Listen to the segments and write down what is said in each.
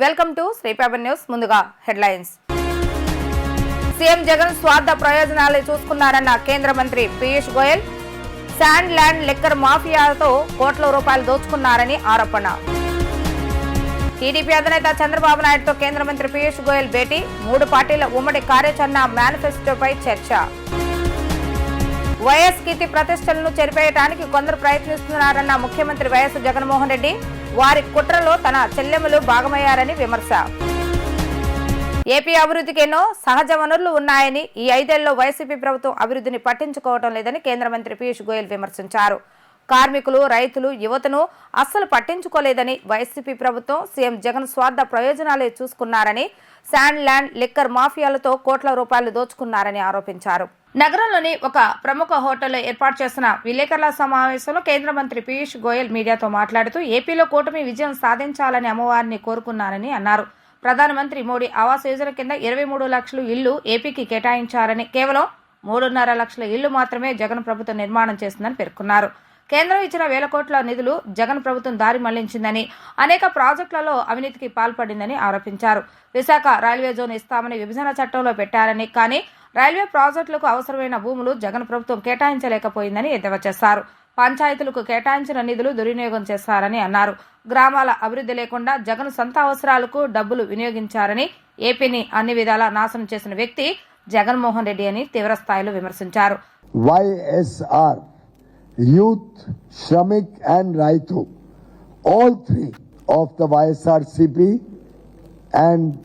Welcome to శ్రీపేపర్ news ముందుగా headlines. CM Jagan స్వార్థ ప్రయోజనాలు చూసుకున్నారన్న కేంద్ర మంత్రి Piyush Goyal. Sand land liquor మాఫియాతో కోట్ల రూపాయలు దోచుకున్నారని ఆరోపణ. టీడీపీ అధినేత చంద్రబాబు నాయుడుతో కేంద్ర మంత్రి పీయూష్ గోయల్ భేటీ మూడు పార్టీల ఉమ్మడి కార్యాచరణ మేనిఫెస్టోపై చర్చ. వైఎస్ కీర్తి ప్రతిష్టలను చెరిపేయడానికి కొందరు ప్రయత్నిస్తున్నారన్న ముఖ్యమంత్రి వైఎస్ జగన్మోహన్ రెడ్డి. వారి కుట్రలో తన చెల్లెములు భాగమయ్యారని విమర్శ. ఏపీ అభివృద్ధికి ఎన్నో సహజ వనరులు ఉన్నాయని ఈ ఐదేళ్ళలో వైసీపీ ప్రభుత్వం అభివృద్ధిని పట్టించుకోవడం లేదని కేంద్ర మంత్రి పీయూష్ గోయల్ విమర్శించారు. కార్మికులు రైతులు యువతను అస్సలు పట్టించుకోలేదని వైసీపీ ప్రభుత్వం సీఎం జగన్ స్వార్థ ప్రయోజనాలే చూసుకున్నారని శాండ్ ల్యాండ్ లిక్కర్ మాఫియాలతో కోట్ల రూపాయలు దోచుకున్నారని ఆరోపించారు. నగరంలోని ఒక ప్రముఖ హోటల్లో ఏర్పాటు చేసిన విలేకరుల సమావేశంలో కేంద్ర మంత్రి పీయూష్ గోయల్ మీడియాతో మాట్లాడుతూ ఏపీలో కూటమి విజయం సాధించాలని అమ్మవారిని కోరుకున్నారని అన్నారు. ప్రధానమంత్రి మోడీ ఆవాస్ యోజన కింద ఇరవై మూడు లక్షలు ఇళ్ళు ఏపీకి కేటాయించారని కేవలం మూడున్నర లక్షల ఇళ్ళు మాత్రమే జగన్ ప్రభుత్వం నిర్మాణం చేసిందని పేర్కొన్నారు. కేంద్రం ఇచ్చిన వేల కోట్ల నిధులు జగన్ ప్రభుత్వం దారి మళ్ళించిందని అనేక ప్రాజెక్టులలో అవినీతికి పాల్పడిందని ఆరోపించారు. విశాఖ రైల్వే జోన్ ఇస్తామని విభజన చట్టంలో పెట్టారని కానీ రైల్వే ప్రాజెక్టులకు అవసరమైన భూములు జగన్ ప్రభుత్వం కేటాయించలేకపోయిందని ఎద్దేవా చేశారు. పంచాయతీలకు కేటాయించిన నిధులు దుర్వినియోగం చేశారని అన్నారు. గ్రామాల అభివృద్ధి లేకుండా జగన్ సొంత అవసరాలకు డబ్బులు వినియోగించారని ఏపీని అన్ని విధాలా నాశనం చేసిన వ్యక్తి జగన్మోహన్ రెడ్డి అని తీవ్రస్థాయిలో విమర్శించారు. YSR youth, Shramik and Raitu, all three of the YSRCP and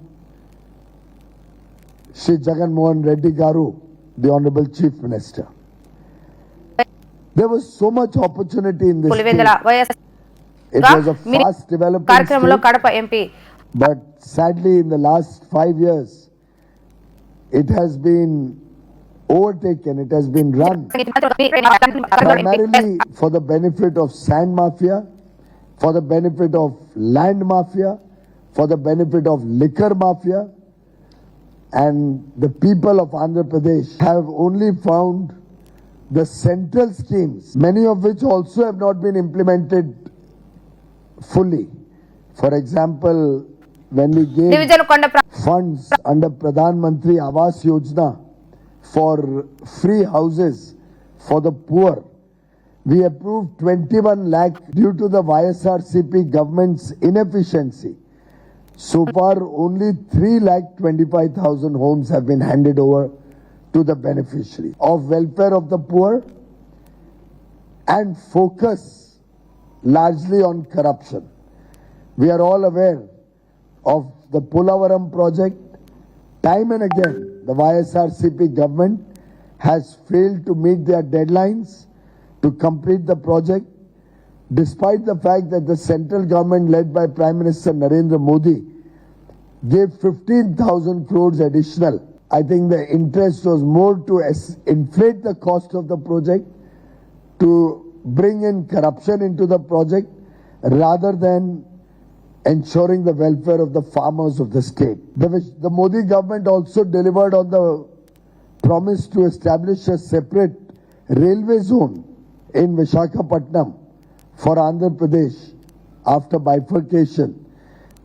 Shri Jagan Mohan Reddy Garu, the Honorable Chief Minister. There was so much opportunity in this. State. It was a fast development. state, but sadly in the last five years, it has been overtaken, it has been run primarily for the benefit of sand mafia, for the benefit of land mafia, for the benefit of liquor mafia. And the people of Andhra Pradesh have only found the central schemes, many of which also have not been implemented fully. For example, when we gave funds under Pradhan Mantri Awas Yojana, for free houses for the poor. We approved 21 lakh due to the YSRCP government's inefficiency. So far, only 3 lakh 25,000 homes have been handed over to the beneficiary of welfare of the poor and focus largely on corruption. We are all aware of the Pulavaram project. Time and again, the YSRCP government has failed to meet their deadlines to complete the project, despite the fact that the central government, led by Prime Minister Narendra Modi, gave 15,000 crores additional. I think the interest was more to inflate the cost of the project, to bring in corruption into the project, rather than ensuring the welfare of the farmers of the state. The, the Modi government also delivered on the promise to establish a separate railway zone in Vishakhapatnam for Andhra Pradesh after bifurcation.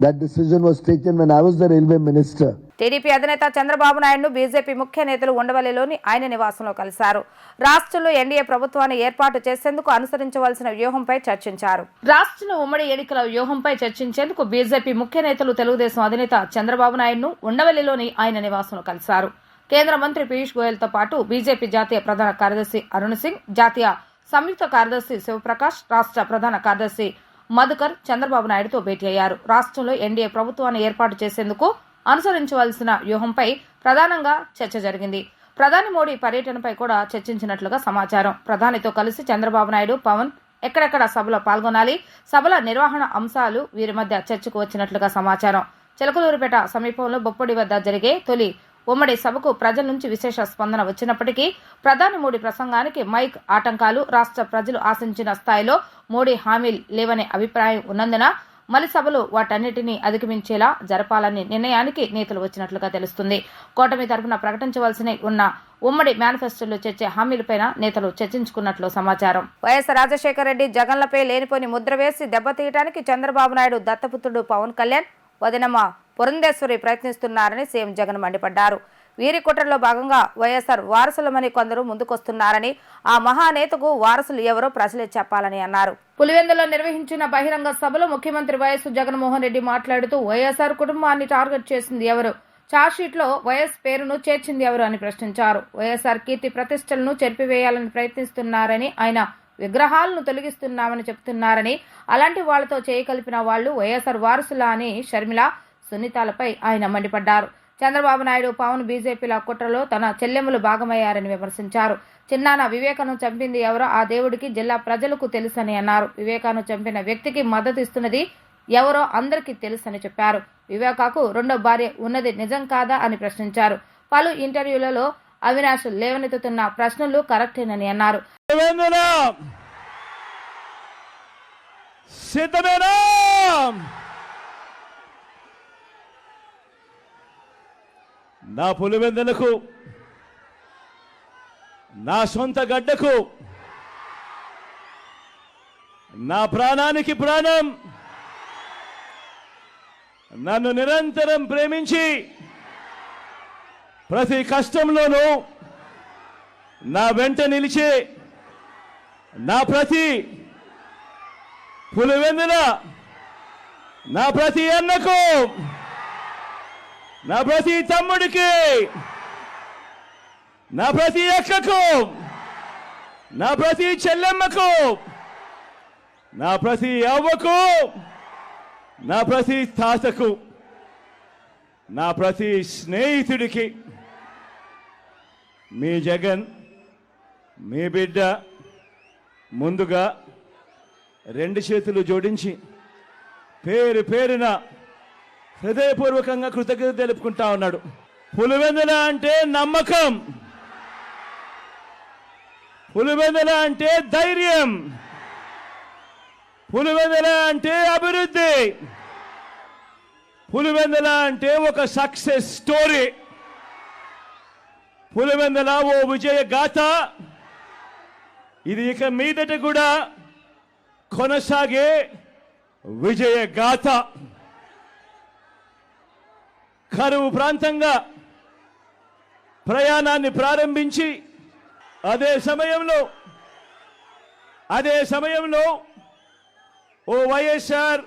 That decision was taken when I was the railway minister. TDP అధినేత Chandrababu నాయుడును BJP ముఖ్య నేతలు ఉండవల్లిలోని ఆయన నివాసంలో కలిశారు. రాష్ట్రంలో NDA ప్రభుత్వాన్ని ఏర్పాటు చేసేందుకు అనుసరించవలసిన వ్యూహంపై చర్చించారు. రాష్ట్రంలో ఉమ్మడి ఎన్నికల వ్యూహంపై చర్చించేందుకు బీజేపీ ముఖ్య నేతలు తెలుగుదేశం అధినేత చంద్రబాబు నాయుడును ఉండవల్లిలోని ఆయన నివాసంలో కలిశారు. కేంద్ర మంత్రి పీయూష్ గోయల్తో పాటు బీజేపీ జాతీయ ప్రధాన కార్యదర్శి అరుణ్ సింగ్ జాతీయ సంయుక్త కార్యదర్శి శివప్రకాష్ రాష్ట్ర ప్రధాన కార్యదర్శి మధుకర్ చంద్రబాబు నాయుడుతో భేటీ అయ్యారు. రాష్ట్రంలో ఎన్డీఏ ప్రభుత్వాన్ని ఏర్పాటు చేసేందుకు అనుసరించవలసిన వ్యూహంపై ప్రధానంగా చర్చ జరిగింది. ప్రధాని మోడీ పర్యటనపై కూడా చర్చించినట్లుగా సమాచారం. ప్రధానితో కలిసి చంద్రబాబు నాయుడు పవన్ ఎక్కడెక్కడ సభలో పాల్గొనాలి సభల నిర్వహణ అంశాలు వీరి మధ్య చర్చకు వచ్చినట్లుగా సమాచారం. చిలకలూరుపేట సమీపంలో బొప్పడి వద్ద జరిగే తొలి ఉమ్మడి సభకు ప్రజల నుంచి విశేష స్పందన వచ్చినప్పటికీ ప్రధాని మోడీ ప్రసంగానికి మైక్ ఆటంకాలు రాష్ట్ర ప్రజలు ఆశించిన స్థాయిలో మోడీ హామీలు లేవనే అభిప్రాయం ఉన్నందున మలి సభలు వాటన్నిటినీ అధిగమించేలా జరపాలని నిర్ణయానికి నేతలు వచ్చినట్లుగా తెలుస్తుంది. కూటమి తరఫున ప్రకటించవలసి ఉన్న ఉమ్మడి మేనిఫెస్టోలో చర్చే హామీలపైన నేతలు చర్చించుకున్నట్లు సమాచారం. వైఎస్ రాజశేఖర రెడ్డి జగన్లపై లేనిపోని ముద్ర వేసి దెబ్బతీయడానికి చంద్రబాబు నాయుడు దత్తపుత్రుడు పవన్ కళ్యాణ్ వదినమ్మ పురంధేశ్వరి ప్రయత్నిస్తున్నారని సీఎం జగన్ మండిపడ్డారు. వీరి కుట్రలో భాగంగా వైఎస్ఆర్ వారసులమని కొందరు ముందుకొస్తున్నారని ఆ మహానేతకు వారసులు ఎవరో ప్రజలే చెప్పాలని అన్నారు. పులివెందులో నిర్వహించిన బహిరంగ సభలో ముఖ్యమంత్రి వైఎస్ జగన్మోహన్ రెడ్డి మాట్లాడుతూ వైఎస్ఆర్ కుటుంబాన్ని టార్గెట్ చేసింది ఎవరు? చార్జ్షీట్లో వైఎస్ పేరును చేర్చింది ఎవరు అని ప్రశ్నించారు. వైఎస్ఆర్ కీర్తి ప్రతిష్టలను చెరిపివేయాలని ప్రయత్నిస్తున్నారని ఆయన విగ్రహాలను తొలగిస్తున్నామని చెప్తున్నారని అలాంటి వాళ్ళతో చేయకలిపిన వాళ్ళు వైఎస్ఆర్ వారసులా అని షర్మిల సునీతాలపై ఆయన మండిపడ్డారు. చంద్రబాబు నాయుడు పవన్ బీజేపీల కుట్రలో తన చెల్లెములు భాగమయ్యారని విమర్శించారు. చిన్నాన వివేకను చంపింది ఎవరో ఆ దేవుడికి జిల్లా ప్రజలకు తెలుసని అన్నారు. వివేకాను చంపిన వ్యక్తికి మద్దతు ఇస్తున్నది ఎవరో అందరికీ తెలుసని చెప్పారు. వివేకాకు రెండో భార్య ఉన్నది నిజం కాదా అని ప్రశ్నించారు. పలు ఇంటర్వ్యూలలో అవినాష్ లేవనెత్తుతున్న ప్రశ్నలు కరెక్టేనని అన్నారు. సిద్ధమేనా నా పులివెందులకు నా సొంత గడ్డకు నా ప్రాణానికి ప్రాణం. నన్ను నిరంతరం ప్రేమించి ప్రతి కష్టంలోనూ నా వెంట నిలిచే నా ప్రతి పులివెందుల నా ప్రతి అన్నకు నా ప్రతి తమ్ముడికి నా ప్రతి అక్కకు నా ప్రతి చెల్లెమ్మకు నా ప్రతి అవ్వకు నా ప్రతి తాతకు నా ప్రతి స్నేహితుడికి మీ జగన్ మీ బిడ్డ ముందుగా రెండు చేతులు జోడించి పేరు పేరున హృదయపూర్వకంగా కృతజ్ఞత తెలుపుకుంటా ఉన్నాడు. పులివెందుల అంటే నమ్మకం. పులివెందుల అంటే ధైర్యం. పులివెందుల అంటే అభివృద్ధి. పులివెందుల అంటే ఒక సక్సెస్ స్టోరీ. పులివెందుల ఓ విజయ గాథ. ఇది ఇక మీదట కూడా కొనసాగే విజయ గాథ. కరువు ప్రాంతంగా ప్రయాణాన్ని ప్రారంభించి అదే సమయంలో అదే సమయంలో ఓ వైఎస్ఆర్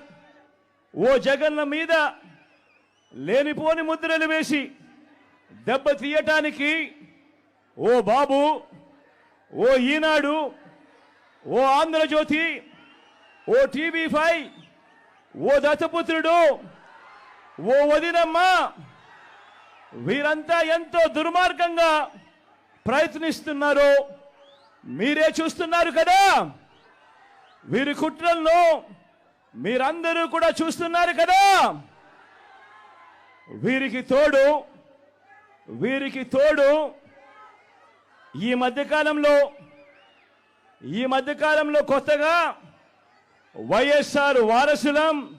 ఓ జగన్ల మీద లేనిపోని ముద్రలు వేసి దెబ్బ తీయటానికి ఓ బాబు ఓ ఈనాడు ఓ ఆంధ్రజ్యోతి ఓ టీవీ ఫైవ్ ఓ దత్తపుత్రుడు ఓ వదినమ్మ వీరంతా ఎంతో దుర్మార్గంగా ప్రయత్నిస్తున్నారు. మీరే చూస్తున్నారు కదా? వీరి కుట్రలను మీరందరూ కూడా చూస్తున్నారు కదా? వీరికి తోడు వీరికి తోడు ఈ మధ్యకాలంలో ఈ మధ్యకాలంలో కొత్తగా వైఎస్ఆర్ వారసులం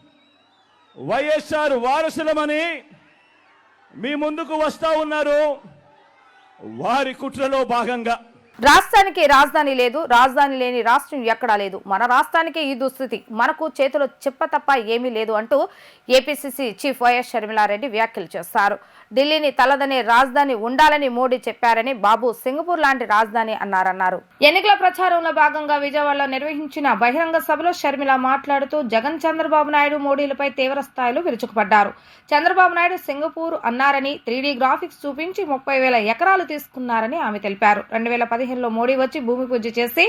వైఎస్ఆర్ వారసులమని మీ ముందుకు వస్తా ఉన్నారు వారి కుట్రలో భాగంగా. రాష్ట్రానికి రాజధాని లేదు రాజధాని లేని రాష్ట్రం ఎక్కడా లేదు. మన రాష్ట్రానికి ఈ దుస్థితి. మనకు చేతిలో చెప్ప తప్ప ఏమీ లేదు అంటూ ఏపీసీసీ చీఫ్ వైఎస్ షర్మిలారెడ్డి వ్యాఖ్యలు చేస్తారు ఢిల్లీని తలదనే రాజధాని ఉండాలని మోడీ చెప్పారని బాబు సింగపూర్ లాంటి రాజధాని అన్నారన్నారు. ఎన్నికల ప్రచారంలో భాగంగా విజయవాడలో నిర్వహించిన బహిరంగ సభలో షర్మిల మాట్లాడుతూ జగన్ చంద్రబాబు నాయుడు మోడీలపై తీవ్ర స్థాయిలో విరుచుకుపడ్డారు. చంద్రబాబు నాయుడు సింగపూర్ అన్నారని త్రీడీ గ్రాఫిక్స్ చూపించి ముప్పై వేల ఎకరాలు తీసుకున్నారని ఆమె తెలిపారు. రెండు వేల పదిహేనులో మోడీ వచ్చి భూమి పూజ చేసి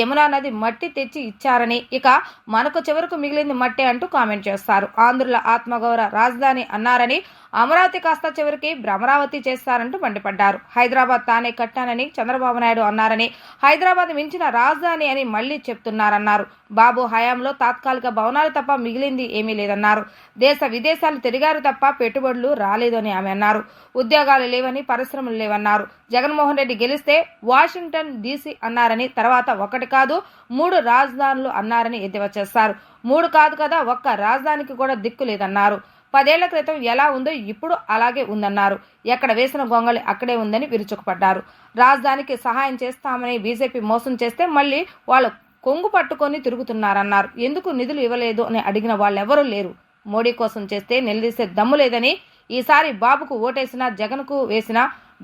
యమునా నది మట్టి తెచ్చి ఇచ్చారని ఇక మనకు చివరకు మిగిలింది మట్టి అంటూ కామెంట్ చేస్తారు. ఆంధ్రుల ఆత్మగౌరవ రాజధాని అన్నారని అమరావతి కాస్త చివరికి భ్రమరావతి చేస్తారంటూ మండిపడ్డారు. హైదరాబాద్ తానే కట్టానని చంద్రబాబు నాయుడు అన్నారని హైదరాబాద్ మించిన రాజధాని అని మళ్ళీ చెప్తున్నారన్నారు. బాబు హయాంలో తాత్కాలిక భవనాలు తప్ప మిగిలింది ఏమీ లేదన్నారు. దేశ విదేశాలు తిరిగారు తప్ప పెట్టుబడులు రాలేదని ఆమె అన్నారు. ఉద్యోగాలు లేవని పరిశ్రమలు లేవన్నారు. జగన్మోహన్ రెడ్డి గెలిస్తే వాషింగ్టన్ డీసీ అన్నారని తర్వాత ఒకటి కాదు మూడు రాజధానులు అన్నారని ఎద్దేవా చేశారు. మూడు కాదు కదా ఒక్క రాజధానికి కూడా దిక్కు లేదన్నారు. పదేళ్ళ క్రితం ఎలా ఉందో ఇప్పుడు అలాగే ఉందన్నారు. ఎక్కడ వేసిన గొంగళి అక్కడే ఉందని విరుచుకుపడ్డారు. రాజధానికి సహాయం చేస్తామని బీజేపీ మోసం చేస్తే మళ్ళీ వాళ్ళు కొంగు పట్టుకొని తిరుగుతున్నారన్నారు. ఎందుకు నిధులు ఇవ్వలేదు అని అడిగిన వాళ్ళెవరూ లేరు. మోడీ కోసం చేస్తే నిలదీసే దమ్ము లేదని ఈసారి బాబుకు ఓటేసినా జగన్కు వేసిన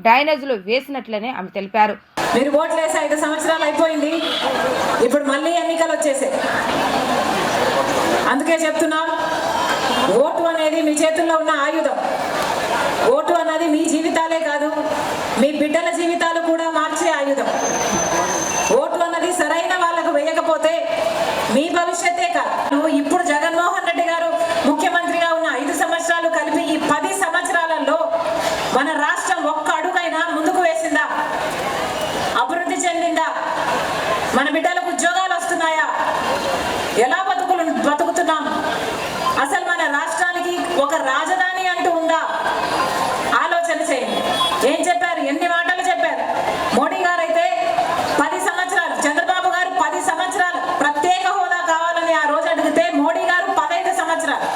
డ్రైనేజీలు వేసినట్లనే ఆమె తెలిపారు. మీరు ఓట్లు వేసి ఐదు సంవత్సరాలు అయిపోయింది. ఇప్పుడు మళ్ళీ ఎన్నికలు వచ్చేసాయి. అందుకే చెప్తున్నాం ఓటు అనేది మీ చేతుల్లో ఉన్న ఆయుధం. ఓటు అన్నది మీ జీవితాలే కాదు మీ బిడ్డల జీవితాలు కూడా మార్చే ఆయుధం. ఓటు అన్నది సరైన వాళ్ళకు వేయకపోతే మీ భవిష్యత్తే కాదు. నువ్వు ఇప్పుడు జగన్మోహన్ రెడ్డి గారు ముఖ్యమంత్రిగా ఉన్న ఐదు సంవత్సరాలు కలిపి ఈ పది సంవత్సరాలలో మన రాష్ట్రం ఒక్క అడుగైనా ముందుకు వేసిందా? అభివృద్ధి చెందిందా? మన బిడ్డలు ఉద్యోగాలు వస్తున్నాయా ఎలా బతుకులు బతుకుతున్నాం అసలు మన రాష్ట్రానికి ఒక రాజధాని అంటూ ఉందా ఆలోచన చేయండి ఏం చెప్పారు ఎన్ని మాటలు చెప్పారు మోడీ గారు అయితే పది సంవత్సరాలు చంద్రబాబు గారు పది సంవత్సరాలు ప్రత్యేక హోదా కావాలని ఆ రోజు అడిగితే మోడీ గారు పదహైదు సంవత్సరాలు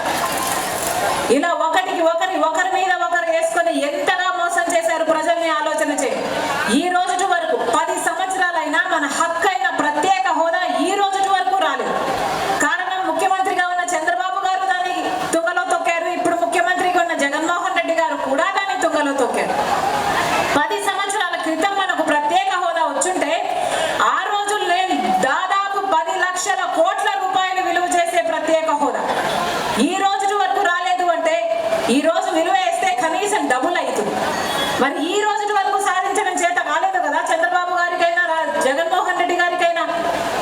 ఇలా ఒకటికి ఒకరి ఒకరి మీద ఒకరు వేసుకొని ఎంతగా మోసం చేశారు ప్రజల్ని ఆలోచన చేయండి ఈ రోజు వరకు పది సంవత్సరాలైనా మన హక్కు అయిన ప్రత్యేక హోదా ఈ రోజు వరకు రాలేదు కారణం ముఖ్యమంత్రిగా ఉన్న చంద్రబాబు గారు దాన్ని తుంగలో తొక్కారు ఇప్పుడు ముఖ్యమంత్రిగా ఉన్న జగన్మోహన్ రెడ్డి గారు కూడా దాన్ని తుంగలో తొక్కారు పది సంవత్సరాల క్రితం మనకు ప్రత్యేక హోదా వచ్చుంటే ఆ రోజుల్లో దాదాపు పది లక్షల కోట్ల రూపాయలు విలువ చేసే ప్రత్యేక హోదా ఈ రోజు వరకు రాలేదు అంటే ఈ రోజు విలువ వేస్తే కనీసం డబుల్ అవుతుంది. మరి ఈ రోజు వరకు సాధించడం చేత కాలేదు కదా చంద్రబాబు గారికైనా రా- జగన్మోహన్ రెడ్డి గారికైనా.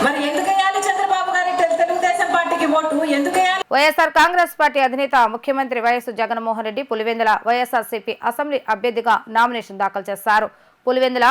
మరి ఎందుకు వేయాలి చంద్రబాబు గారి తెలుగుదేశం పార్టీకి ఓటు? ఎందుకు వేయాలి? వైఎస్ఆర్ కాంగ్రెస్ పార్టీ అధినేత ముఖ్యమంత్రి YS Jaganmohan Reddy Pulivendula YSRCP assembly అభ్యర్థిగా నామినేషన్ దాఖలు చేశారు. పులివెందుల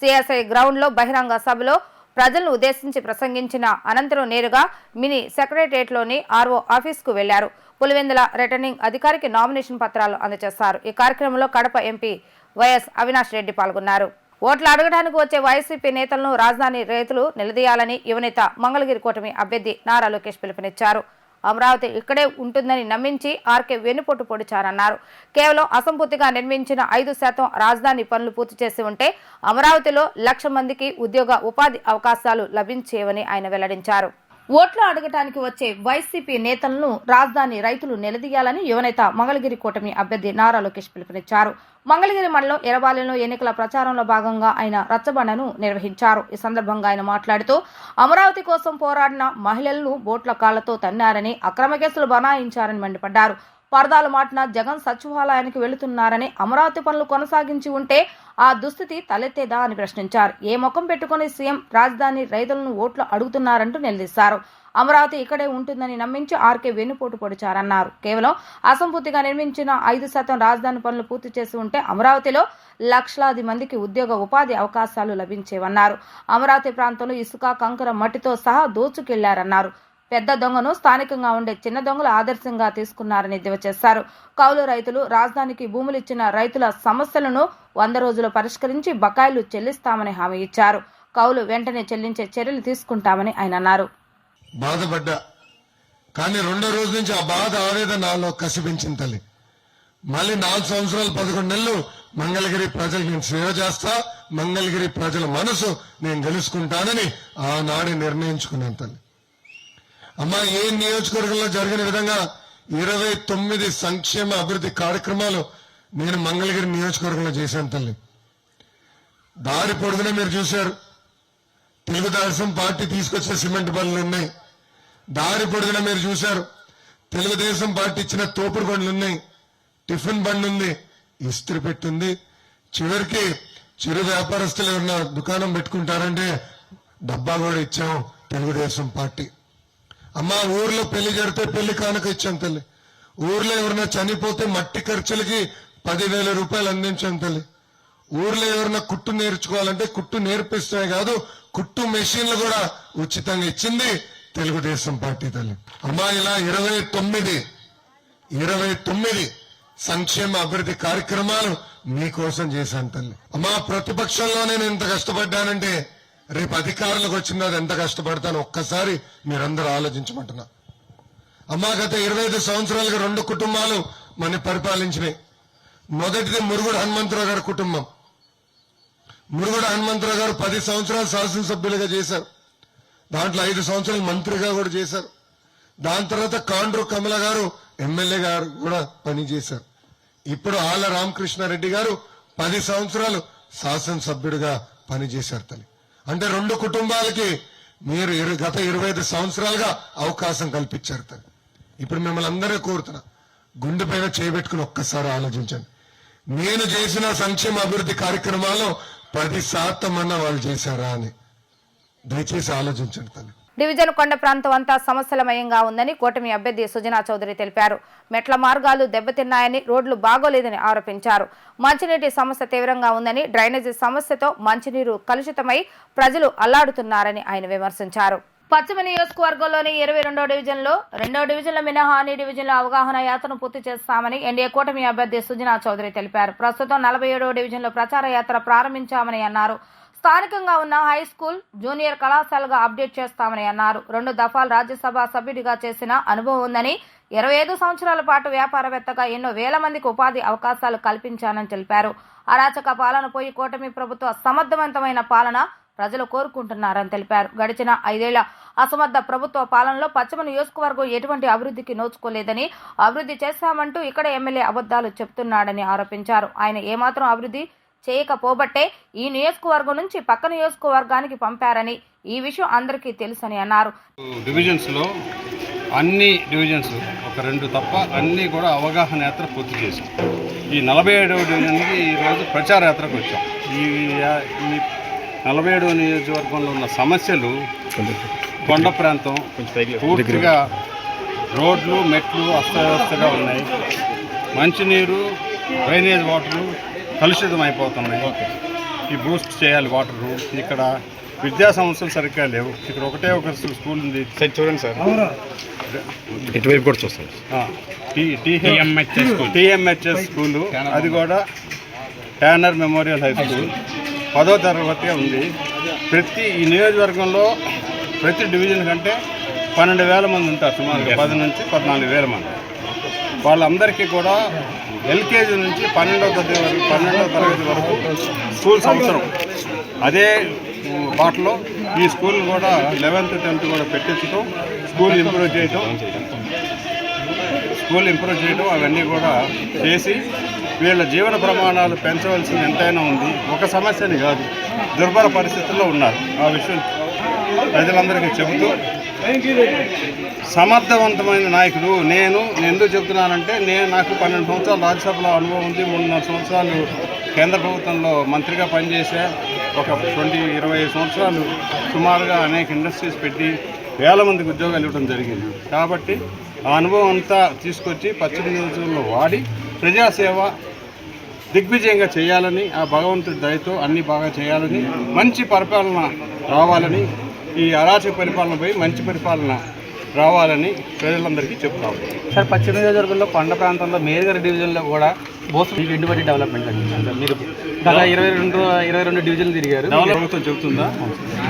సిఎస్ఐ గ్రౌండ్లో బహిరంగ సభలో ప్రజలను ఉద్దేశించి ప్రసంగించిన అనంతరం నేరుగా మినీ సెక్రటరియట్లోని ఆర్ఓ ఆఫీస్కు వెళ్ళారు. పులివెందుల రిటర్నింగ్ అధికారికి నామినేషన్ పత్రాలు అందజేశారు. ఈ కార్యక్రమంలో కడప ఎంపీ వైఎస్ అవినాష్ రెడ్డి పాల్గొన్నారు. ఓట్లు అడగడానికి వచ్చే వైసీపీ నేతలను రాజధాని రైతులు నిలదీయాలని యువనేత మంగళగిరి కూటమి అభ్యర్థి నారా లోకేష్ పిలుపునిచ్చారు. అమరావతి ఇక్కడే ఉంటుందని నమ్మించి ఆర్కే వెన్నుపోటు పొడిచారన్నారు. కేవలం అసంపూర్తిగా నిర్మించిన ఐదు శాతం రాజధాని పనులు పూర్తి చేసి ఉంటే అమరావతిలో లక్ష మందికి ఉద్యోగ ఉపాధి అవకాశాలు లభించేవని ఆయన వెల్లడించారు. ఓట్లు అడగటానికి వచ్చే వైసీపీ నేతలను రాజధాని రైతులు నిలదీయాలని యువనేత మంగళగిరి కూటమి అభ్యర్థి నారా లోకేష్ పిలుపునిచ్చారు. మంగళగిరి మండలం ఎరబాలెంలో ఎన్నికల ప్రచారంలో భాగంగా ఆయన రచ్చబండను నిర్వహించారు. ఈ సందర్భంగా ఆయన మాట్లాడుతూ అమరావతి కోసం పోరాడిన మహిళలను బోట్ల కాళ్ళతో తన్నారని అక్రమ కేసులు బనాయించారని మండిపడ్డారు. పరదాలు మాటిన జగన్ సచివాలయానికి వెళుతున్నారని అమరావతి పనులు కొనసాగించి ఉంటే ఆ దుస్థితి తలెత్తేదా అని ప్రశ్నించారు. ఏ ముఖం పెట్టుకుని సీఎం రాజధాని రైతులను ఓట్లు అడుగుతున్నారంటూ నిలదీశారు. అమరావతి ఇక్కడే ఉంటుందని నమ్మించి ఆర్కే వెన్నుపోటు పొడిచారన్నారు. కేవలం అసంపూర్తిగా నిర్మించిన ఐదు శాతం రాజధాని పనులు పూర్తి చేసి ఉంటే అమరావతిలో లక్షలాది మందికి ఉద్యోగ ఉపాధి అవకాశాలు లభించేవన్నారు. అమరావతి ప్రాంతంలో ఇసుక కంకర మట్టితో సహా దోచుకెళ్ళారన్నారు. పెద్ద దొంగను స్థానికంగా ఉండే చిన్న దొంగలు ఆదర్శంగా తీసుకున్నారని ఎద్దేవా చేశారు కౌలు రైతులు రాజధానికి భూములు ఇచ్చిన రైతుల సమస్యలను వంద రోజులు పరిష్కరించి బకాయిలు చెల్లిస్తామని హామీ ఇచ్చారు. కౌలు వెంటనే చెల్లించే చర్యలు తీసుకుంటామని ఆయన అన్నారు. బాధపడ్డా. కానీ రెండో రోజు నుంచి ఆ బాధ ఆవేదన నాలో కసిపించింది తల్లి. మళ్ళీ నాలుగు సంవత్సరాలు పదకొండు నెలలు మంగళగిరి ప్రజలు నేను సేవ చేస్తా మంగళగిరి ప్రజల మనసు నేను తెలుసుకుంటానని ఆనాడే నిర్ణయించుకున్నాను తల్లి. అమ్మా ఏ నియోజకవర్గంలో జరిగిన విధంగా ఇరవై తొమ్మిది సంక్షేమ అభివృద్ధి కార్యక్రమాలు నేను మంగళగిరి నియోజకవర్గంలో చేశాను తల్లి. దారి పొడుగునే మీరు చూశారు. తెలుగుదేశం పార్టీ తీసుకొచ్చే సిమెంట్ బండ్లు ఉన్నాయి. దారి పొడుగున మీరు చూశారు. తెలుగుదేశం పార్టీ ఇచ్చిన తోపుడు బండ్లు ఉన్నాయి. టిఫిన్ బండ్ ఉంది. ఇస్త్రీ పెట్టుంది. చివరికి చిరు వ్యాపారస్తులు ఎవరన్నా దుకాణం పెట్టుకుంటారంటే డబ్బా కూడా ఇచ్చాం తెలుగుదేశం పార్టీ. అమ్మ ఊర్లో పెళ్ళి జరిగితే పెళ్ళి కానుక ఇచ్చాం తల్లి. ఊర్లో ఎవరైనా చనిపోతే మట్టి ఖర్చులకి పదివేల రూపాయలు అందించాం తల్లి. ఊర్లో ఎవరైనా కుట్టు నేర్చుకోవాలంటే కుట్టు నేర్పిస్తే కాదు కుట్టు మెషిన్లు కూడా ఉచితంగా ఇచ్చింది తెలుగుదేశం పార్టీ తల్లి. అమ్మా ఇలా ఇరవై తొమ్మిది ఇరవై తొమ్మిది సంక్షేమ అభివృద్ధి కార్యక్రమాలు మీకోసం చేశాను తల్లి. అమ్మా ప్రతిపక్షంలో నేను ఎంత కష్టపడ్డానంటే రేపు అధికారులకు వచ్చింది అది ఎంత కష్టపడతాను ఒక్కసారి మీరందరూ ఆలోచించమంటున్నా. అమ్మా గత ఇరవై ఐదు సంవత్సరాలుగా రెండు కుటుంబాలు మన పరిపాలించినాయి. మొదటిది మురుగుడు హనుమంతరావు గారి కుటుంబం. మురుగుడు హనుమంతరావు గారు పది సంవత్సరాలు శాసనసభ్యులుగా చేశారు. దాంట్లో ఐదు సంవత్సరాలు మంత్రిగా కూడా చేశారు. దాని తర్వాత కాండ్రు కమల గారు ఎమ్మెల్యే గారు కూడా పనిచేశారు ఇప్పుడు ఆళ్ళ రామకృష్ణారెడ్డి గారు పది సంవత్సరాలు శాసనసభ్యుడిగా పనిచేశారు తల్లి. అంటే రెండు కుటుంబాలకి మీరు గత ఇరవై ఐదు సంవత్సరాలుగా అవకాశం కల్పించారు తను ఇప్పుడు మిమ్మల్ని అందరూ కోరుతున్నా గుండె పైన చేయబెట్టుకుని ఒక్కసారి ఆలోచించండి. నేను చేసిన సంక్షేమ అభివృద్ధి కార్యక్రమాలు పది శాతం అన్న వాళ్ళు చేశారా అని. దయచేసి ఆలోచించండి తల్లి. డివిజన్ కొండ ప్రాంతం అంతా సమస్యలమయంగా ఉందని కూటమి అభ్యర్థి సుజనా చౌదరి తెలిపారు. మెట్ల మార్గాలు దెబ్బతిన్నాయని రోడ్లు బాగోలేదని ఆరోపించారు. మంచినీటి సమస్య తీవ్రంగా ఉందని డ్రైనేజీ సమస్యతో మంచినీరు కలుషితమై ప్రజలు అల్లాడుతున్నారని ఆయన విమర్శించారు. పశ్చిమ నియోజకవర్గంలోని ఇరవై రెండో డివిజన్లో రెండో డివిజన్ల మినహా అన్ని డివిజన్ల అవగాహన యాత్రను పూర్తి చేస్తామని ఎన్డీఏ కూటమి అభ్యర్థి సుజనా చౌదరి తెలిపారు. ప్రస్తుతం నలభై ఏడో డివిజన్లో ప్రచార యాత్ర ప్రారంభించామని అన్నారు. స్థానికంగా ఉన్న హై స్కూల్ జూనియర్ కళాశాలగా అప్డేట్ చేస్తామని అన్నారు. రెండు దఫాలు రాజ్యసభ సభ్యుడిగా చేసిన అనుభవం ఉందని ఇరవై ఐదు సంవత్సరాల పాటు వ్యాపారవేత్తగా ఎన్నో వేల మందికి ఉపాధి అవకాశాలు కల్పించానని తెలిపారు. అరాచక పాలన పోయి కూటమి ప్రభుత్వ సమర్థవంతమైన పాలన ప్రజలు కోరుకుంటున్నారని తెలిపారు. గడిచిన ఐదేళ్ళ అసమర్థ ప్రభుత్వ పాలనలో పశ్చిమ నియోజకవర్గం ఎటువంటి అభివృద్ధికి నోచుకోలేదని అభివృద్ధి చేశామంటూ ఇక్కడ ఎమ్మెల్యే అబద్దాలు చెప్తున్నాడని ఆరోపించారు. ఆయన ఏమాత్రం అభివృద్ధి చేయకపోబట్టే ఈ నియోజకవర్గం నుంచి పక్క నియోజకవర్గానికి పంపారని ఈ విషయం అందరికీ తెలుసని అన్నారు. డివిజన్స్లో అన్ని డివిజన్స్ ఒక రెండు తప్ప అన్నీ కూడా అవగాహన యాత్ర పూర్తి చేశాం. ఈ నలభై ఏడవ డివిజన్కి ఈరోజు ప్రచార యాత్రకు వచ్చాం. ఈ ఈ నలభై ఏడవ నియోజకవర్గంలో ఉన్న సమస్యలు కొండ ప్రాంతం పూర్తిగా రోడ్లు మెట్లు అస్తవ్యవస్థగా ఉన్నాయి. మంచినీరు డ్రైనేజ్ వాటరు కలుషితం అయిపోతున్నాయి ఈ బూస్ట్ చేయాలి వాటరు ఇక్కడ విద్యా సంస్థలు సరిగ్గా లేవు. ఇక్కడ ఒకటే ఒక స్కూల్ ఉంది. సార్ చూడండి సార్. ఇటువైపు కూడా చూస్తాం టీఎంహెచ్ఎస్ స్కూల్. అది కూడా ట్యానర్ మెమోరియల్ హై స్కూల్ పదో తరగతి ఉంది. ప్రతి ఈ నియోజకవర్గంలో ప్రతి డివిజన్ కంటే పన్నెండు వేల మంది ఉంటారు. సుమారుగా పది నుంచి పద్నాలుగు వేల మంది. వాళ్ళందరికీ కూడా ఎల్కేజీ నుంచి పన్నెండవ తరగతి వరకు పన్నెండవ తరగతి వరకు స్కూల్ సంవత్సరం. అదే వాటిలో ఈ స్కూల్ కూడా లెవెన్త్ టెన్త్ కూడా పెట్టించడం స్కూల్ ఇంప్రూవ్ చేయటం స్కూల్ ఇంప్రూవ్ చేయడం అవన్నీ కూడా చేసి వీళ్ళ జీవన ప్రమాణాలు పెంచవలసింది ఎంతైనా ఉంది. ఒక సమస్యని కాదు దుర్భర పరిస్థితుల్లో ఉన్నారు. ఆ విషయం ప్రజలందరికీ చెబుతూ సమర్థవంతమైన నాయకుడు నేను. ఎందుకు చెప్తున్నానంటే నేను నాకు పన్నెండు సంవత్సరాలు రాజ్యసభలో అనుభవం ఉంది. మూడున్నర సంవత్సరాలు కేంద్ర ప్రభుత్వంలో మంత్రిగా పనిచేసా ఒక ట్వంటీ ఇరవై ఐదు సంవత్సరాలు సుమారుగా అనేక ఇండస్ట్రీస్ పెట్టి వేల మందికి ఉద్యోగాలు ఇవ్వడం జరిగింది. కాబట్టి ఆ అనుభవం అంతా తీసుకొచ్చి పచ్చడి నియోజకవర్గంలో వాడి ప్రజాసేవ దిగ్విజయంగా చేయాలని ఆ భగవంతుడి దయతో అన్ని బాగా చేయాలని మంచి పరిపాలన రావాలని ఈ అరాచక పరిపాలనపై మంచి పరిపాలన రావాలని ప్రజలందరికీ చెప్తాము సార్ పశ్చిమ నియోజకవర్గంలో కొండ ప్రాంతంలో మేరుగర డివిజన్లో కూడా బోస్ మీకు ఎటువంటి డెవలప్మెంట్ సార్. మీరు గత ఇరవై రెండు ఇరవై రెండు డివిజన్లు తిరిగారు. ప్రభుత్వం చెబుతుందా?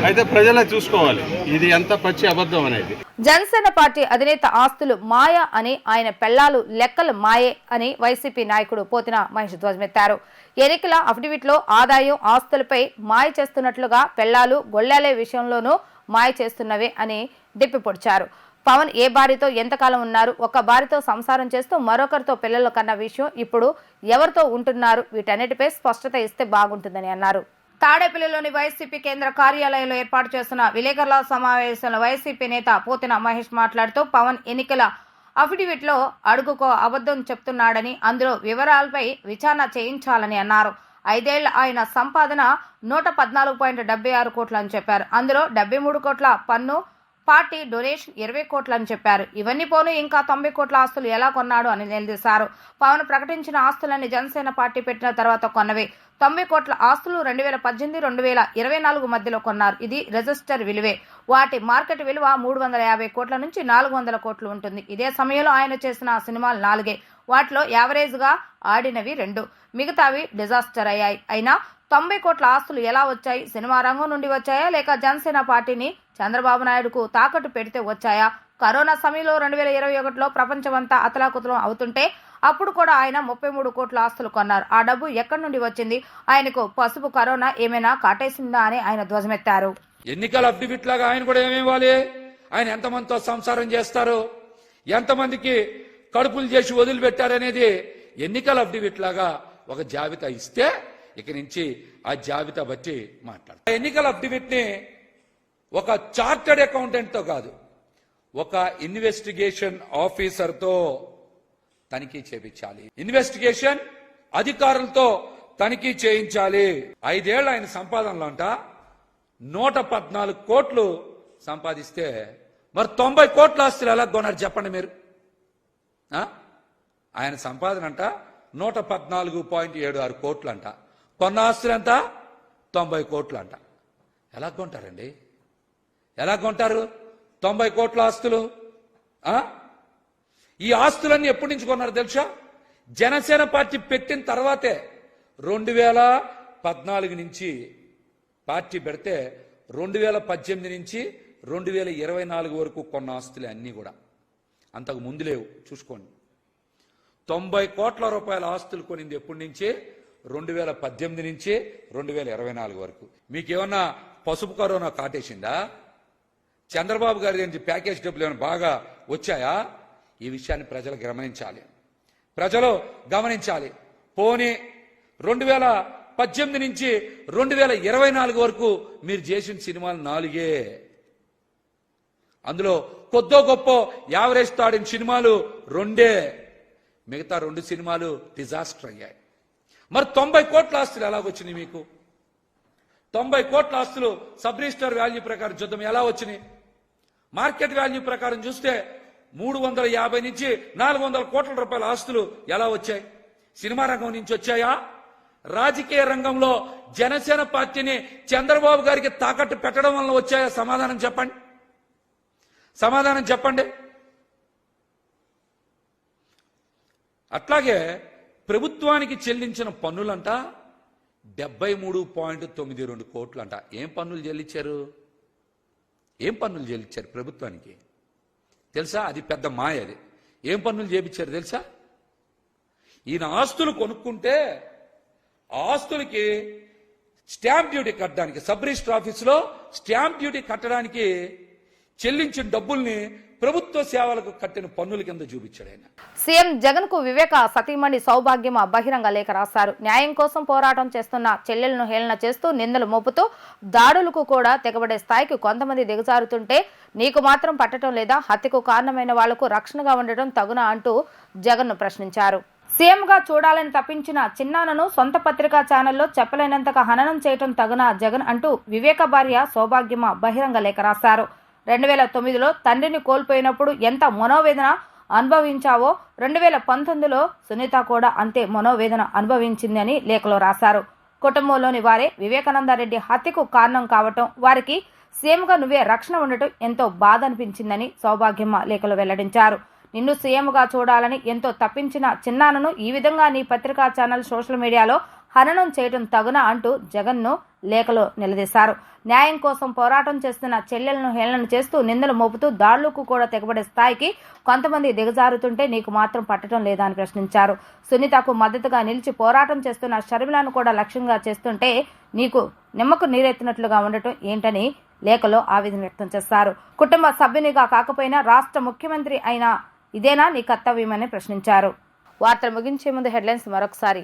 అయితే ప్రజలే చూసుకోవాలి. ఇది ఎంత పచ్చి అబద్ధం అనేది. జనసేన పార్టీ అధినేత ఆస్తులు మాయ అని ఆయన పెళ్ళాలు లెక్కలు మాయే అని వైసీపీ నాయకుడు పోతిన మహేష్ ధ్వజమెత్తారు ఎన్నికల అఫిడవిట్లో ఆదాయం ఆస్తులపై మాయ చేస్తున్నట్లుగా పెళ్ళాలు గొళ్ళాలే విషయంలోనూ మాయ చేస్తున్నవే అని డిప్పిపొడిచారు పవన్ ఏ భార్యతో ఎంతకాలం ఉన్నారు ఒక భార్యతో సంసారం చేస్తూ మరొకరితో పిల్లలు కన్న విషయం ఇప్పుడు ఎవరితో ఉంటున్నారు వీటన్నిటిపై స్పష్టత ఇస్తే బాగుంటుందని అన్నారు. తాడేపల్లిలోని వైసీపీ కేంద్ర కార్యాలయంలో ఏర్పాటు చేస్తున్న విలేకరుల సమావేశంలో వైసీపీ నేత పోతిన మహేష్ మాట్లాడుతూ పవన్ ఎన్నికల అఫిడవిట్లో అడుగుకో అబద్ధం చెప్తున్నాడని అందులో వివరాలపై విచారణ చేయించాలని అన్నారు. ఐదేళ్ళ ఆయన సంపాదన నూట పద్నాలుగు పాయింట్ డెబ్బై ఆరు కోట్లు అని చెప్పారు. అందులో డెబ్బై మూడు కోట్ల పన్ను పార్టీ డొనేషన్ ఇరవై కోట్లు అని చెప్పారు. ఇవన్నీ పోను ఇంకా తొంభై కోట్ల ఆస్తులు ఎలా కొన్నాడు అని నిలదీశారు. పవన్ ప్రకటించిన ఆస్తులన్నీ జనసేన పార్టీ పెట్టిన తర్వాత కొన్నవే. తొంభై కోట్ల ఆస్తులు రెండు వేల పద్దెనిమిది రెండు వేల ఇరవై నాలుగు మధ్యలో కొన్నారు. ఇది రిజిస్టర్ విలువే. వాటి మార్కెట్ విలువ మూడు వందల యాభై కోట్ల నుంచి నాలుగు వందల కోట్లు ఉంటుంది. ఇదే సమయంలో ఆయన చేసిన సినిమాలు నాలుగే. వాటిలో యావరేజ్గా ఆడినవి రెండు. మిగతావి డిజాస్టర్ అయ్యాయి. అయినా తొంభై కోట్ల ఆస్తులు ఎలా వచ్చాయి? సినిమా రంగం నుండి వచ్చాయా? లేక జనసేన పార్టీని చంద్రబాబు నాయుడుకు తాకట్టు పెడితే వచ్చాయా? కరోనా సమయంలో రెండు వేల ఇరవై ఒకటిలో ప్రపంచమంతా అతలాకుతలం అవుతుంటే అప్పుడు కూడా ఆయన ముప్పై మూడు కోట్ల ఆస్తులు కొన్నారు. ఆ డబ్బు ఎక్కడి నుండి వచ్చింది? ఆయనకు పసుపు కరోనా ఏమైనా కాటేసిందా అని ఆయన ధ్వజమెత్తారు. ఎన్నికల అఫిడవిట్ లాగా ఆయన కూడా ఏమేమి ఇవ్వాలి? ఆయన ఎంతమందితో సంసారం చేస్తారు? ఎంతమందికి కడుపులు చేసి వదిలిపెట్టారనేది ఎన్నికల అఫిడవిట్ లాగా ఒక జాబితా ఇస్తే ఇక నుంచి ఆ జాబితా బట్టి మాట్లాడతాం ఎన్నికల అఫిడవిట్ని ఒక చార్టర్డ్ అకౌంటెంట్తో కాదు ఒక ఇన్వెస్టిగేషన్ ఆఫీసర్తో తనిఖీ చేయించాలి ఇన్వెస్టిగేషన్ అధికారులతో తనిఖీ చేయించాలి. ఐదేళ్ళ ఆయన సంపాదనలో అంట నూట పద్నాలుగు కోట్లు సంపాదిస్తే మరి తొంభై కోట్ల ఆస్తులు ఎలా కొన్నారు చెప్పండి మీరు? ఆయన సంపాదన అంట నూట పద్నాలుగు పాయింట్ ఏడు ఆరు కోట్లు అంట కొన్న ఆస్తులు ఎంత తొంభై కోట్లు అంట ఎలా కొంటారండి? ఎలా కొంటారు? తొంభై కోట్ల ఆస్తులు? ఈ ఆస్తులన్నీ ఎప్పటి నుంచి కొన్నారు తెలుసా? జనసేన పార్టీ పెట్టిన తర్వాతే రెండు వేల పద్నాలుగు నుంచి పార్టీ పెడితే రెండు వేల పద్దెనిమిది నుంచి రెండు వేల ఇరవై నాలుగు వరకు కొన్న ఆస్తులు అన్నీ కూడా. అంతకు ముందు లేవు. చూసుకోండి. తొంభై కోట్ల రూపాయల ఆస్తులు కొనింది ఎప్పటి నుంచే? రెండు వేల పద్దెనిమిది నుంచి రెండు వేల ఇరవై నాలుగు వరకు. మీకేమన్నా పసుపు కరోనా కాటేసిందా? చంద్రబాబు గారి నుంచి ప్యాకేజ్ డబ్బులు ఏమైనా బాగా వచ్చాయా? ఈ విషయాన్ని ప్రజలు గమనించాలి. ప్రజలు గమనించాలి. పోనీ రెండు వేల పద్దెనిమిది నుంచి రెండు వేల ఇరవై నాలుగు వరకు మీరు చేసిన సినిమాలు నాలుగే. అందులో కొద్దో గొప్ప యావరేజ్ తాడిన సినిమాలు రెండే. మిగతా రెండు సినిమాలు డిజాస్టర్ అయ్యాయి. మరి తొంభై కోట్ల ఆస్తులు ఎలాగొచ్చినాయి మీకు? తొంభై కోట్ల ఆస్తులు సబ్ రిజిస్టర్ వాల్యూ ప్రకారం చూద్దాం ఎలా వచ్చినాయి? మార్కెట్ వాల్యూ ప్రకారం చూస్తే మూడు వందల యాభై నుంచి నాలుగు వందల కోట్ల రూపాయల ఆస్తులు ఎలా వచ్చాయి? సినిమా రంగం నుంచి వచ్చాయా? రాజకీయ రంగంలో జనసేన పార్టీని చంద్రబాబు గారికి తాకట్టు పెట్టడం వల్ల వచ్చాయా? సమాధానం చెప్పండి. సమాధానం చెప్పండి. అట్లాగే ప్రభుత్వానికి చెల్లించిన పన్నులంట డెబ్బై మూడు పాయింట్ తొమ్మిది రెండు కోట్లంట. ఏం పన్నులు చెల్లించారు? ఏం పన్నులు చెల్లించారు ప్రభుత్వానికి? తెలుసా? అది పెద్ద మాయ అది. ఏం పన్నులు చేపించారు తెలుసా? ఈయన ఆస్తులు కొనుక్కుంటే ఆస్తులకి స్టాంప్ డ్యూటీ కట్టడానికి సబ్ రిజిస్టర్ ఆఫీసులో స్టాంప్ డ్యూటీ కట్టడానికి చెల్లించిన డబ్బుల్ని ప్రభుత్వ సేవలకు కట్టిన పన్నుల కింద చూపించాడు ఆయన. సీఎం జగన్కు వివేక సతీమణి సౌభాగ్యమ బహిరంగ లేఖ రాశారు. న్యాయం కోసం పోరాటం చేస్తున్న చెల్లెలను హేళన చేస్తూ నిందలు మోపుతూ దాడులకు కూడా తెగబడే స్థాయికి కొంతమంది దిగజారుతుంటే నీకు మాత్రం పట్టడం లేదా హత్యకు కారణమైన వాళ్ళకు రక్షణగా ఉండటం తగునా అంటూ జగన్ను ప్రశ్నించారు. సీఎంగా చూడాలని తప్పించిన చిన్నానను సొంత పత్రికా ఛానల్లో చెప్పలేనంతగా హననం చేయటం తగున జగన్ అంటూ వివేక భార్య సౌభాగ్యమ బహిరంగ లేఖ రాశారు. రెండు వేల తొమ్మిదిలో తండ్రిని కోల్పోయినప్పుడు ఎంత మనోవేదన అనుభవించావో రెండు వేల పంతొమ్మిదిలో సునీత కూడా అంతే మనోవేదన అనుభవించిందని లేఖలో రాశారు. కుటుంబంలోని వారే వివేకానందారెడ్డి హత్యకు కారణం కావటం వారికి సీఎంగా నువ్వే రక్షణ ఉండటం ఎంతో బాధ అనిపించిందని సౌభాగ్యమ్మ లేఖలో వెల్లడించారు. నిన్ను సీఎంగా చూడాలని ఎంతో తప్పించిన చిన్నానను ఈ విధంగా నీ పత్రికా ఛానల్ సోషల్ మీడియాలో హననం చేయడం తగునా అంటూ జగన్ను లేఖలో నిలదీశారు. న్యాయం కోసం పోరాటం చేస్తున్న చెల్లెలను హేళన చేస్తూ నిందలు మోపుతూ దాడులకు కూడా తెగబడే స్థాయికి కొంతమంది దిగజారుతుంటే నీకు మాత్రం పట్టడం లేదా అని ప్రశ్నించారు. సునీతకు మద్దతుగా నిలిచి పోరాటం చేస్తున్న షర్మిలను కూడా లక్ష్యంగా చేస్తుంటే నీకు నిమ్మకు నీరెత్తినట్లుగా ఉండటం ఏంటని లేఖలో ఆవేదన వ్యక్తం చేశారు. కుటుంబ సభ్యునిగా కాకపోయినా రాష్ట్ర ముఖ్యమంత్రి అయిన ఇదేనా నీ కర్తవ్యమని ప్రశ్నించారు. వార్తలు ముగించే ముందు హెడ్లైన్స్ మరొకసారి.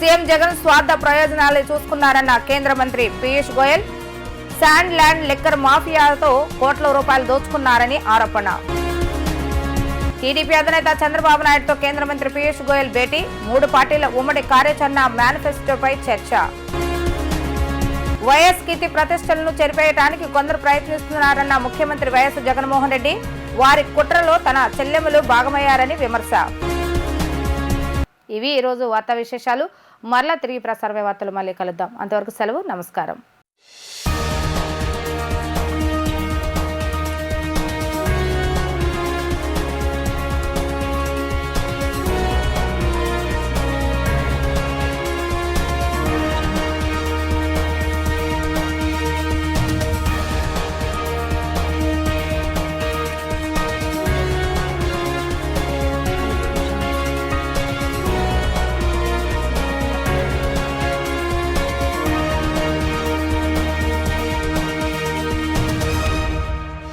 సీఎం జగన్ స్వార్థ ప్రయోజనాలే చూసుకున్నారన్న కేంద్ర మంత్రి Piyush Goyal. Sand land liquor మాఫియాతో కోట్ల రూపాయలు దోచుకున్నారని ఆరోపణ. టీడీపీ అధినేత చంద్రబాబు నాయుడుతో కేంద్ర మంత్రి పీయూష్ గోయల్ భేటీ. మూడు పార్టీల ఉమ్మడి కార్యాచరణ మేనిఫెస్టోపై చర్చ. వైఎస్ కీర్తి ప్రతిష్టలను చెరిపేయడానికి కొందరు ప్రయత్నిస్తున్నారన్న ముఖ్యమంత్రి వైఎస్ జగన్మోహన్ రెడ్డి. వారి కుట్రలో తన చెల్లెములు భాగమయ్యారని విమర్శ. ఇవి ఈరోజు వార్తా విశేషాలు. మరలా తిరిగి ప్రసారమే వార్తలు మళ్ళీ కలుద్దాం. అంతవరకు సెలవు నమస్కారం.